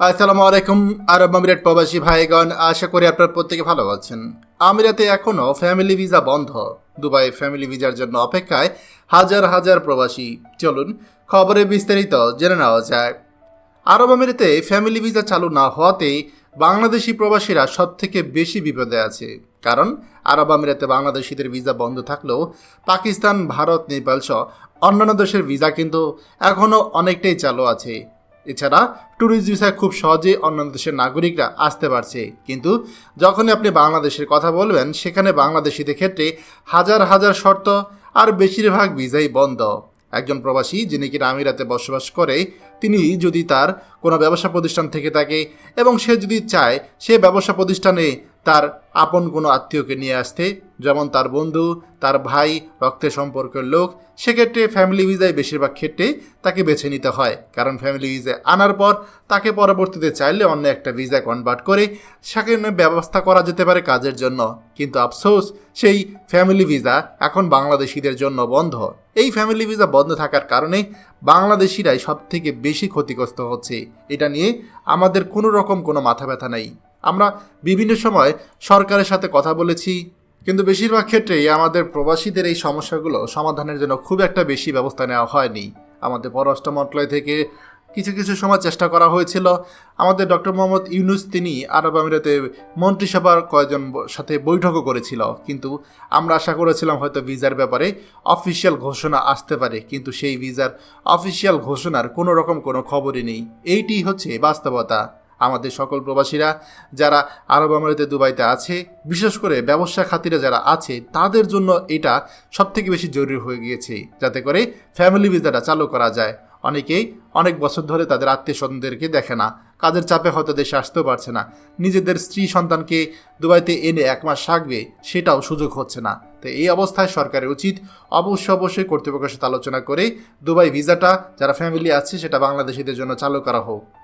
আসসালামু আলাইকুম, আরব আমিরাত প্রবাসী ভাইগণ, আশা করি আপনার প্রত্যেকে ভালো আছেন। আমিরাতে এখনও ফ্যামিলি ভিসা বন্ধ। দুবাই ফ্যামিলি ভিসার জন্য অপেক্ষায় হাজার হাজার প্রবাসী। চলুন খবরে বিস্তারিত জেনে নেওয়া যায়। আরব আমিরাতে ফ্যামিলি ভিসা চালু না হওয়াতে বাংলাদেশি প্রবাসীরা সব থেকে বেশি বিপদে আছে। কারণ আরব আমিরাতে বাংলাদেশিদের ভিসা বন্ধ থাকলেও পাকিস্তান, ভারত, নেপাল সহ অন্যান্য দেশের ভিসা কিন্তু এখনও অনেকটাই চালু আছে। এছাড়া ট্যুরিস্ট ভিসায় খুব সহজেই অন্যান্য দেশের নাগরিকরা আসতে পারছে। কিন্তু যখনই আপনি বাংলাদেশের কথা বলবেন, সেখানে বাংলাদেশিদের ক্ষেত্রে হাজার হাজার শর্ত আর বেশিরভাগ ভিসাই বন্ধ। একজন প্রবাসী যিনি কিনা আমিরাতে বসবাস করে, তিনি যদি তার কোনো ব্যবসা প্রতিষ্ঠান থেকে থাকে এবং সে যদি চায়, সে ব্যবসা প্রতিষ্ঠানে তার আপন কোনো আত্মীয়কে নিয়ে আসতে, যেমন তার বন্ধু, তার ভাই রক্তের সম্পর্কের লোক, সেক্ষেত্রে ফ্যামিলি ভিসায় বেশিরভাগ ক্ষেত্রে তাকে বেছে নিতে হয়। কারণ ফ্যামিলি ভিসা আনার পর তাকে পরবর্তীতে চাইলে অন্য একটা ভিসা কনভার্ট করে সেখানে ব্যবস্থা করা যেতে পারে কাজের জন্য। কিন্তু আফসোস, সেই ফ্যামিলি ভিসা এখন বাংলাদেশিদের জন্য বন্ধ। এই ফ্যামিলি ভিসা বন্ধ থাকার কারণে বাংলাদেশিরাই সব থেকে বেশি ক্ষতিগ্রস্ত হচ্ছে। এটা নিয়ে আমাদের কোনো রকম কোনো মাথা ব্যথা নেই। আমরা বিভিন্ন সময় সরকারের সাথে কথা বলেছি, কিন্তু বেশিরভাগ ক্ষেত্রেই আমাদের প্রবাসীদের এই সমস্যাগুলো সমাধানের জন্য খুব একটা বেশি ব্যবস্থা নেওয়া হয়নি। আমাদের পররাষ্ট্র মন্ত্রণালয় থেকে কিছু কিছু সময় চেষ্টা করা হয়েছিল। আমাদের ডক্টর মোহাম্মদ ইউনুস তিনি আরব আমিরাতে মন্ত্রিসভার কয়েকজন সাথে বৈঠকও করেছিল। কিন্তু আমরা আশা করেছিলাম হয়তো ভিসার ব্যাপারে অফিসিয়াল ঘোষণা আসতে পারে, কিন্তু সেই ভিসার অফিসিয়াল ঘোষণার কোনো রকম কোনো খবরই নেই। এইটি হচ্ছে বাস্তবতা। আমাদের সকল প্রবাসীরা যারা আরব আমিরাতে দুবাইতে আছে, বিশেষ করে ব্যবসা খাতিরে যারা আছে, তাদের জন্য এটা সবথেকে বেশি জরুরি হয়ে গিয়েছে। যাতে করে ফ্যামিলি ভিসাটা চালু করা যায়। অনেকেই অনেক বছর ধরে তাদের আত্মীয় স্বজনদেরকে দেখে না। কাজের চাপে হয়তো দেশে আসতেও পারছে না। নিজেদের স্ত্রী সন্তানকে দুবাইতে এনে এক মাস থাকবে, সেটাও সুযোগ হচ্ছে না। তো এই অবস্থায় সরকারের উচিত অবশ্যই অবশ্যই কর্তৃপক্ষের সাথে আলোচনা করে দুবাই ভিসাটা যারা ফ্যামিলি আছে, সেটা বাংলাদেশিদের জন্য চালু করা হোক।